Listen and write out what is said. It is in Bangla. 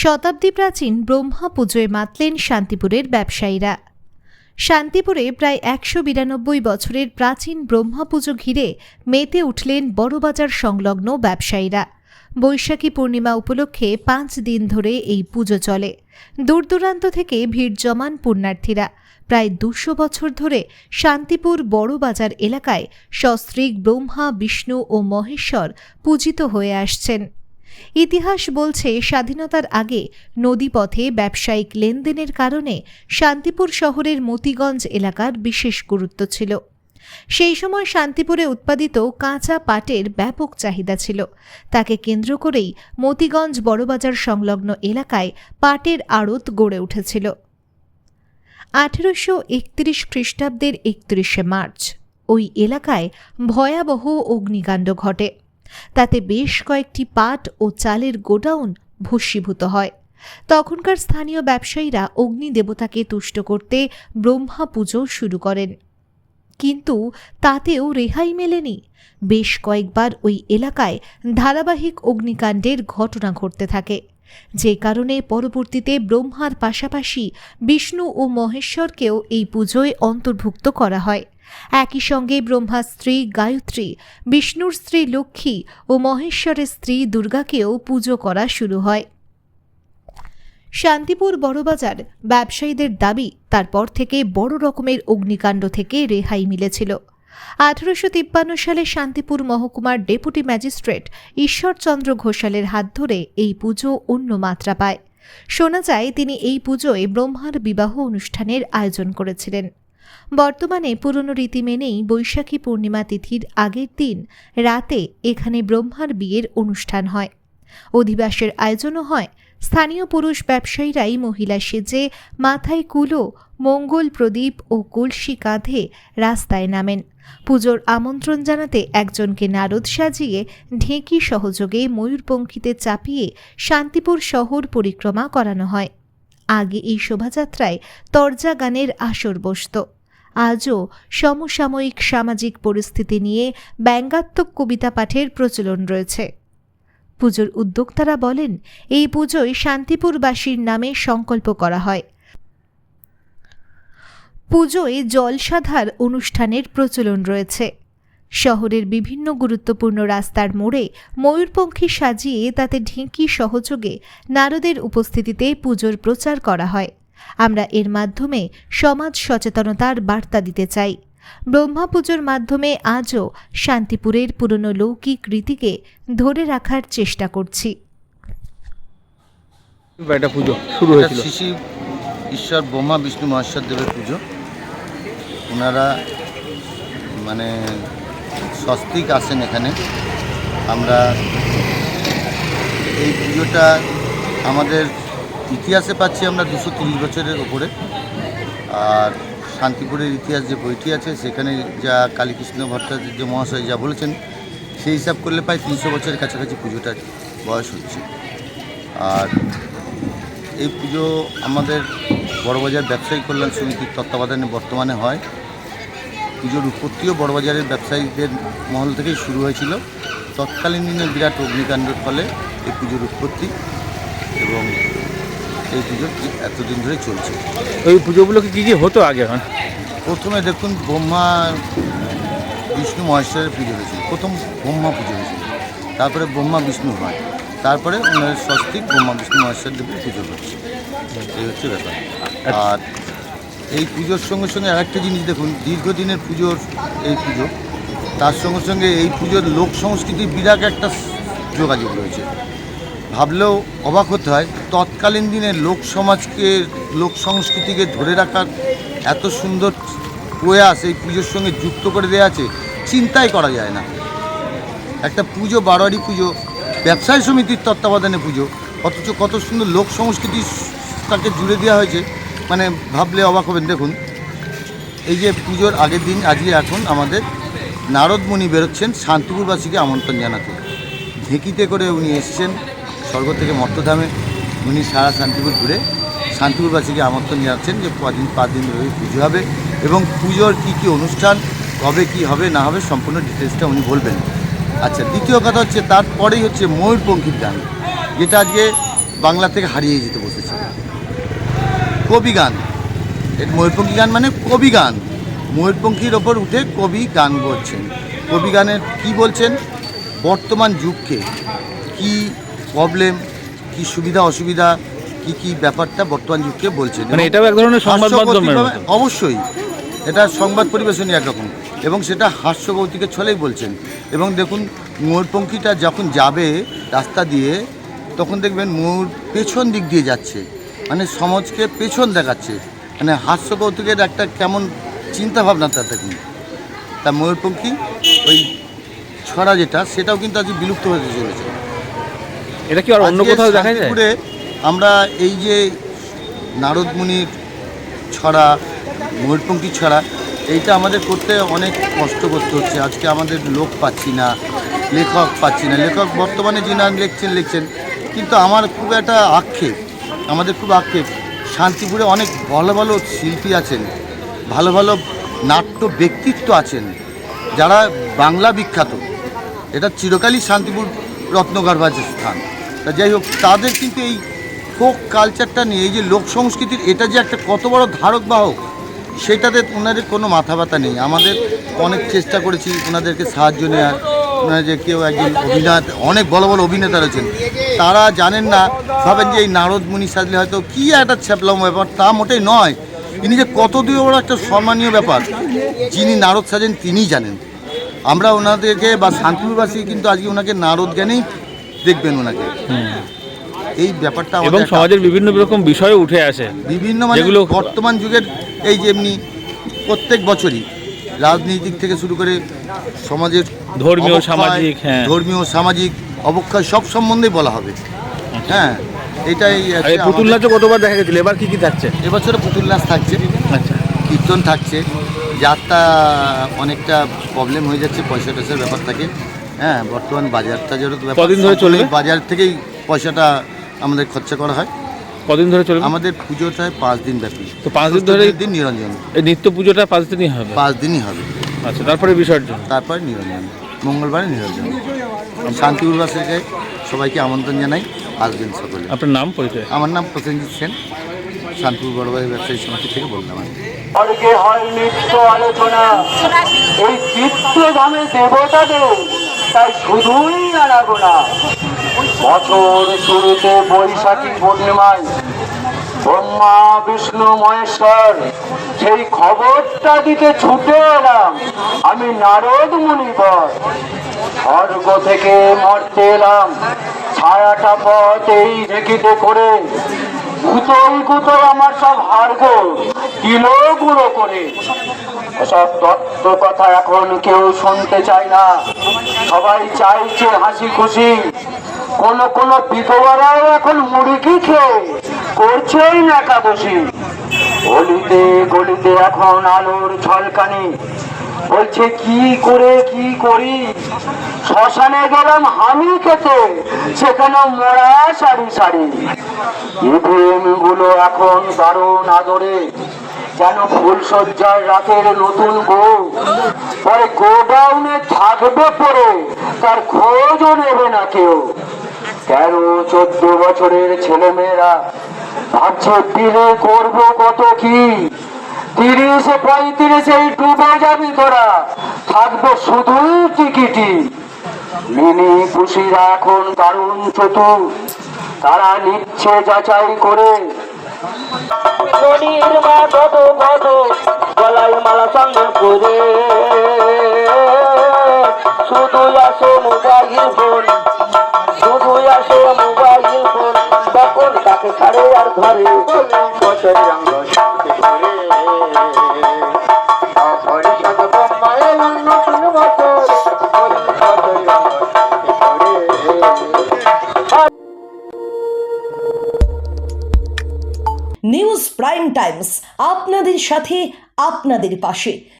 শতাব্দী প্রাচীন ব্রহ্মা পুজোয় মাতলেন শান্তিপুরের ব্যবসায়ীরা। শান্তিপুরে প্রায় একশো বিরানব্বই বছরের প্রাচীন ব্রহ্মা পুজো ঘিরে মেতে উঠলেন বড়বাজার সংলগ্ন ব্যবসায়ীরা। বৈশাখী পূর্ণিমা উপলক্ষে পাঁচ দিন ধরে এই পুজো চলে। দূরদূরান্ত থেকে ভিড় জমান পুণ্যার্থীরা। প্রায় দুশো বছর ধরে শান্তিপুর বড়বাজার এলাকায় সস্ত্রীক ব্রহ্মা, বিষ্ণু ও মহেশ্বর পূজিত হয়ে আসছেন। ইতিহাস বলছে, স্বাধীনতার আগে নদীপথে ব্যবসায়িক লেনদেনের কারণে শান্তিপুর শহরের মতিগঞ্জ এলাকার বিশেষ গুরুত্ব ছিল। সেই সময় শান্তিপুরে উৎপাদিত কাঁচা পাটের ব্যাপক চাহিদা ছিল। তাকে কেন্দ্র করেই মতিগঞ্জ বড়বাজার সংলগ্ন এলাকায় পাটের আড়ত গড়ে উঠেছিল। আঠেরোশো একত্রিশ খ্রিস্টাব্দের একত্রিশে মার্চ, ওই এলাকায় ভয়াবহ অগ্নিকাণ্ড ঘটে। তাতে বেশ কয়েকটি পাট ও চালের গোডাউন ভস্মীভূত হয়। তখনকার স্থানীয় ব্যবসায়ীরা অগ্নি দেবতাকে তুষ্ট করতে ব্রহ্মা পুজো শুরু করেন। কিন্তু তাতেও রেহাই মেলেনি। বেশ কয়েকবার ওই এলাকায় ধারাবাহিক অগ্নিকাণ্ডের ঘটনা ঘটতে থাকে। যে কারণে পরবর্তীতে ব্রহ্মার পাশাপাশি বিষ্ণু ও মহেশ্বরকেও এই পুজোয় অন্তর্ভুক্ত করা হয়। একই সঙ্গে ব্রহ্মার স্ত্রী গায়ত্রী, বিষ্ণুর স্ত্রী লক্ষ্মী ও মহেশ্বরের স্ত্রী দুর্গাকেও পুজো করা শুরু হয়। শান্তিপুর বড়বাজার ব্যবসায়ীদের দাবি, তারপর থেকে বড় রকমের অগ্নিকাণ্ড থেকে রেহাই মিলেছিল। আঠারোশো তিপ্পান্ন সালে শান্তিপুর মহকুমার ডেপুটি ম্যাজিস্ট্রেট ঈশ্বরচন্দ্র ঘোষালের হাত ধরে এই পুজো অন্য মাত্রা পায়। শোনা যায়, তিনি এই পুজোয় ব্রহ্মার বিবাহ অনুষ্ঠানের আয়োজন করেছিলেন। বর্তমানে পুরনো রীতি মেনেই বৈশাখী পূর্ণিমা তিথির আগের দিন রাতে এখানে ব্রহ্মার বিয়ের অনুষ্ঠান হয়। অধিবাসের আয়োজনও হয়। স্থানীয় পুরুষ ব্যবসায়ীরাই মহিলা সেজে মাথায় কুলো, মঙ্গল প্রদীপ ও কলসি কাঁধে রাস্তায় নামেন। পুজোর আমন্ত্রণ জানাতে একজনকে নারদ সাজিয়ে ঢেঁকি সহযোগে ময়ূরপঙ্খিতে চাপিয়ে শান্তিপুর শহর পরিক্রমা করানো হয়। আগে এই শোভাযাত্রায় তরজা গানের আসর বসত। আজও সমসাময়িক সামাজিক পরিস্থিতি নিয়ে ব্যঙ্গাত্মক কবিতা পাঠের প্রচলন রয়েছে। পুজোর উদ্যোক্তারা বলেন, এই পুজোয় শান্তিপুরবাসীর নামে সংকল্প করা হয়। পুজোয় জলসাধার অনুষ্ঠানের প্রচলন রয়েছে। শহরের বিভিন্ন গুরুত্বপূর্ণ রাস্তার মোড়ে ময়ূরপঙ্খী সাজিয়ে তাতে ঢেঁকি সহযোগে নারদের উপস্থিতিতে পুজোর প্রচার করা হয়। আমরা এর মাধ্যমে সমাজ সচেতনতার বার্তা দিতে চাই। ব্রহ্মা পুজোর মাধ্যমে আজও শান্তিপুরের পুরনো লৌকিক রীতিকে ধরে রাখার চেষ্টা করছি। একটা পুজো শুরু হয়েছিল। শিশি ঈশ্বর ব্রহ্মা বিষ্ণু মহেশ্বর দেবের পুজো। ওনারা মানে স্বস্তিক আসেন এখানে। আমরা এই পুজোটা আমাদের ইতিহাসে পাচ্ছি আমরা দুশো তিরিশ বছরের ওপরে। আর শান্তিপুরের ইতিহাস যে বইটি আছে, সেখানে যা কালীকৃষ্ণ ভট্টাচার্য মহাশয় যা বলেছেন, সেই হিসাব করলে প্রায় তিনশো বছরের কাছাকাছি পুজোটার বয়স হচ্ছে। আর এই পুজো আমাদের বড়বাজার ব্যবসায়ী কল্যাণ সমিতির তত্ত্বাবধানে বর্তমানে হয়। পুজোর উৎপত্তিও বড়বাজারের ব্যবসায়ীদের মহল থেকেই শুরু হয়েছিল। তৎকালীন দিনে বিরাট অগ্নিকাণ্ডের ফলে এই পুজোর উৎপত্তি এবং এই পুজো এতদিন ধরে চলছে? ওই পুজোগুলোকে কি কী হতো আগে এখন? প্রথমে দেখুন ব্রহ্মা বিষ্ণু মহেশ্বরের পুজো হয়েছিল। প্রথম ব্রহ্মা পুজো হয়েছিল। তারপরে ব্রহ্মা বিষ্ণু হয়। তারপরে ওনার স্বস্তিক ব্রহ্মা বিষ্ণু মহেশ্বর দেবের পুজো হচ্ছে। এই হচ্ছে ব্যাপার। আর এই পুজোর সঙ্গে সঙ্গে আরেকটা জিনিস দেখুন দীর্ঘদিনের পুজোর এই পুজো তার সঙ্গে সঙ্গে এই পুজোর লোক সংস্কৃতির বিরাট একটা যোগাযোগ রয়েছে। ভাবলেও অবাক হতে হয়, তৎকালীন দিনে লোক সমাজকে, লোক সংস্কৃতিকে ধরে রাখার এত সুন্দর প্রয়াস এই পুজোর সঙ্গে যুক্ত করে দেওয়া আছে, চিন্তাই করা যায় না। একটা পুজো, বারোয়ারি পুজো, ব্যবসায়ী সমিতির তত্ত্বাবধানে পুজো, অথচ কত সুন্দর লোক সংস্কৃতি তাকে জুড়ে দেওয়া হয়েছে মানে ভাবলে অবাক হবেন। দেখুন, এই যে পুজোর আগের দিন, আজকে এখন আমাদের নারদমণি বেরোচ্ছেন শান্তিপুরবাসীকে আমন্ত্রণ জানাতে। ঢেঁকিতে করে উনি এসছেন স্বর্গ থেকে মর্তধামে উনি সারা শান্তিপুর ঘুরে শান্তিপুরবাসীকে আমন্ত্রণ জানাচ্ছেন যে কদিন পাঁচ দিন ধরে পুজো হবে এবং পুজোর কী কী অনুষ্ঠান, কবে কি হবে, না হবে সম্পূর্ণ ডিটেলসটা উনি বলবেন। আচ্ছা দ্বিতীয় কথা হচ্ছে তারপরেই হচ্ছে ময়ূরপঙ্খীর গান, যেটা আজকে বাংলা থেকে হারিয়ে যেতে বসেছে। কবি গান, এর ময়ূরপঙ্খী গান মানে কবি গান। ময়ূরপঙ্খীর ওপর উঠে কবি গান বলছেন। কবি গানের কি বলছেন? বর্তমান যুগকে কি প্রবলেম কি সুবিধা অসুবিধা কি কি ব্যাপারটা বর্তমান যুগকে বলছেন মানে এটাও এক ধরনের সংবাদ মাধ্যমের অবশ্যই এটা সংবাদ পরিবেশনই একরকম। এবং সেটা হাস্যকৌতিকের ছলেই বলছেন। এবং দেখুন ময়ূরপঙ্খীটা যখন যাবে রাস্তা দিয়ে তখন দেখবেন ময়ূর পেছন দিক দিয়ে যাচ্ছে। মানে সমাজকে পেছন দেখাচ্ছে। মানে হাস্যকৌতুকের একটা কেমন চিন্তাভাবনা তার দেখুন। তা ময়ূরপঙ্খী ওই ছড়া যেটা সেটাও কিন্তু আজকে বিলুপ্ত হতে চলেছে। এটা কি আর অন্য কোথাও দেখা যায়? আমরা এই যে নারদমুনির ছড়া ময়ূরপঙ্খী ছড়া এইটা আমাদের করতে অনেক কষ্ট করতে হচ্ছে। আজকে আমাদের লোক পাচ্ছি না লেখক পাচ্ছি না। লেখক বর্তমানে যিনি লিখছেন লিখছেন। কিন্তু আমার খুব একটা আক্ষেপ আমাদের খুব আক্ষেপ। শান্তিপুরে অনেক ভালো ভালো শিল্পী আছেন ভালো ভালো নাট্য ব্যক্তিত্ব আছেন যারা বাংলা বিখ্যাত। এটা চিরকালই শান্তিপুর রত্নগর্ভাজের স্থান। তা যাই হোক, তাদের কিন্তু এই ফোক কালচারটা নিয়ে, এই যে লোক সংস্কৃতির, এটা যে একটা কত বড় ধারক বাহক সেটাতে ওনাদের কোনো মাথা ব্যথা নেই। আমাদের অনেক চেষ্টা করেছি ওনাদেরকে সাহায্য নেওয়ার ওনারা যে কেউ একজন অভিনেতা, অনেক বড় বড় অভিনেতা রয়েছেন। তারা জানেন না, ভাবেন যে এই নারদ মুনি সাজলে হয়তো কী একটা ছ্যাপলাম ব্যাপার, তা মোটেই নয়। তিনি যে কত দূর বড় একটা সম্মানীয় ব্যাপার, যিনি নারদ সাজেন তিনিই জানেন। আমরা ওনাদেরকে বা শান্তিপুরবাসী কিন্তু আজকে ওনাকে নারদ জ্ঞানেই দেখবেন ওনাকে। এই ব্যাপারটা এবং সমাজের বিভিন্ন রকম বিষয় উঠে আসে। বিভিন্ন মানে বর্তমান যুগের এই যেমনি প্রত্যেক বছরই রাজনীতিক থেকে শুরু করে সমাজের ধর্মীয়, সামাজিক, হ্যাঁ। ধর্মীয় সামাজিক অবক্ষয় সব সম্বন্ধেই বলা হবে। হ্যাঁ এটাই পুতুল নাচও কতবার দেখা গেছিল? এবার কি কি থাকছে? এবছরে পুতুল নাচ থাকছে। আচ্ছা। কীর্তন থাকছে। যাত্রা অনেকটা প্রবলেম হয়ে যাচ্ছে পয়সা টয়সার ব্যাপার থাকে হ্যাঁ বর্তমান বাজারটা টাজারও তো ব্যাপার। কদিন ধরে চলে বাজার থেকেই পয়সাটা আমাদের খরচা করা হয়। কদিন ধরে চলবে? আমাদের পুজোটা হয় পাঁচ দিন ব্যাপী। তো পাঁচ দিন ধরে দিন নিরঞ্জন। এই নিত্য পুজোটা পাঁচ দিনই হবে? পাঁচ দিনই হবে। আচ্ছা তারপরে বিসর্জন? তারপরে নিরঞ্জন। মঙ্গলবারে নিরঞ্জন। শান্তি উল্লাসকে সবাইকে আমন্ত্রণ জানাই। আসবেন সকলে। আপনার নাম পরিচয়? আমার নাম প্রসেনজিৎ সেন। শান্তিপুর বড়বাড়ি ব্যবসায়ী সমিতি থেকে বললাম আমি। স্বর্গে হয় নিত্য আলোচনা। এই চিত্রধামে দেবতাদের তাই শুধুই আনাগোনা বছর শুরুতে বৈশাখী পূর্ণিমায় ব্রহ্মা, বিষ্ণু, মহেশ্বর সেই খবরটা দিতে ছুটে এলাম। আমি নারদ মুনিবর স্বর্গ থেকে মরতে এলাম। ছায়াটা পথ এই ঢেকিতে করে। গুতোই গুতোই আমার সব হারগো কিলো গুঁড়ো করে। কথা এখন কেউ শুনতে চায় না। সবাই চাইছে হাসি খুশি। কোন কোন বিধবারাও এখন মুড়িকি খেয়ে করছেই না একাদশী। গলিতে গলিতে এখন আলোর ঝলকানি। বলছে, কি করে, কি করি? শ্মশানে গেলাম হামি খেতে, সেখানে মরা সারি সারি ইভিএমগুলো এখন দারুণ আদরে। যেন ফুলসজ্জার রাতের নতুন বউ পরে গোডাউনে থাকবে পরে তার খোঁজও নেবে না কেউ। তেরো চোদ্দ বছরের ছেলে মেয়েরা ভাবছে বিলে করব কত কি? তিরিশে পঁয়ত্রিশে ডুবে যাবি তোরা। থাকবে শুধুই টিকিটি। মিনি পুষিরা এখন দারুণ চতুর। তারা নিচ্ছে যাচাই করে নদীর মা কত কত গলায় মালা চন্দন করে শুধু আসে মোবাইল ফোন শুধু আসে মোবাইল ফোন। তখন তাকে ছাড়ে আর ধরে বছর আপনাদের সাথে আপনাদের পাশে।